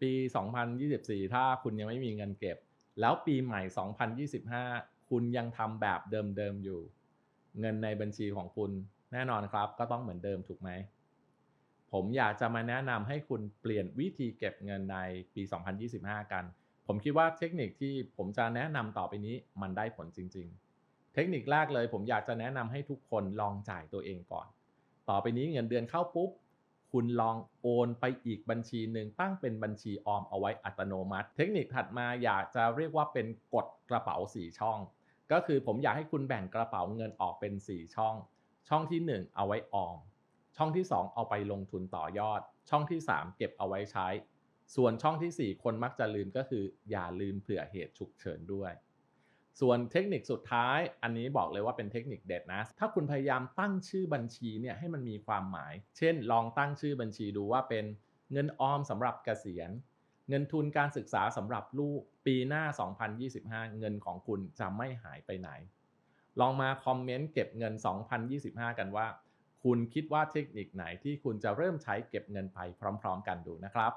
ปี 2024 ถ้าคุณยังไม่มีเงินเก็บ แล้วปีใหม่ 2025 คุณยังทำแบบเดิมๆอยู่ เงินในบัญชีของคุณแน่นอนครับ ก็ต้องเหมือนเดิมถูกไหม ผมอยากจะมาแนะนำให้คุณเปลี่ยนวิธีเก็บเงินในปี 2025 กัน ผมคิดว่าเทคนิคที่ผมจะแนะนำต่อไปนี้มันได้ผลจริง ๆ เทคนิคแรกเลย ผมอยากจะแนะนำให้ทุกคนลองจ่ายตัวเองก่อน ต่อไปนี้เงินเดือนเข้าปุ๊บ คุณลองโอนไปอีกบัญชีหนึ่งตั้งเป็นบัญชีออมเอาไว้อัตโนมัติ เทคนิคถัดมาอยากจะเรียกว่าเป็นกดกระเป๋า 4 ช่อง ก็คือผมอยากให้คุณแบ่งกระเป๋าเงินออกเป็น 4 ช่อง ช่องที่ 1 เอาไว้ออม ช่องที่ 2 เอาไปลงทุนต่อยอด ช่องที่ 3 เก็บเอาไว้ใช้ ส่วนช่องทีสี่4 คนมักจะลืมก็คือ อย่าลืมเผื่อเหตุฉุกเฉินด้วย ส่วนเทคนิคสุดท้าย อันนี้บอกเลยว่าเป็นเทคนิคเด็ดนะ ถ้าคุณพยายามตั้งชื่อบัญชีเนี่ยให้มันมีความหมาย เช่น ลองตั้งชื่อบัญชีดูว่าเป็นเงินออมสำหรับเกษียณ เงินทุนการศึกษาสำหรับลูกปีหน้า 2025 เงินของคุณจะไม่หายไปไหน ลองมาคอมเมนต์เก็บเงิน 2025 กันว่า คุณคิดว่าเทคนิคไหนที่คุณจะเริ่มใช้เก็บเงินไปพร้อม ๆ กันดูนะครับ